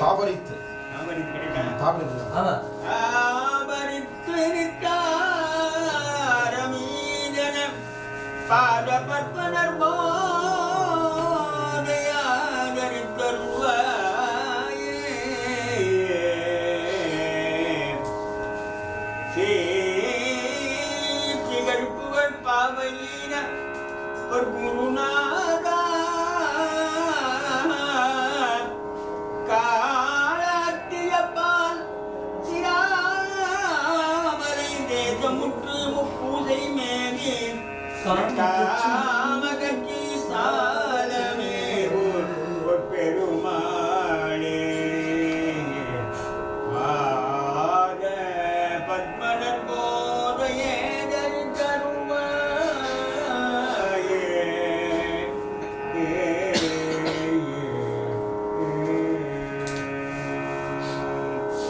தாபரித்து. தாபரித்து. தாபரித்து நிற்காரமீதன பாத பற்பனர் ஒரு குருநாதா முற்று முப்பூசை மேலே. கட்டாமகற்றி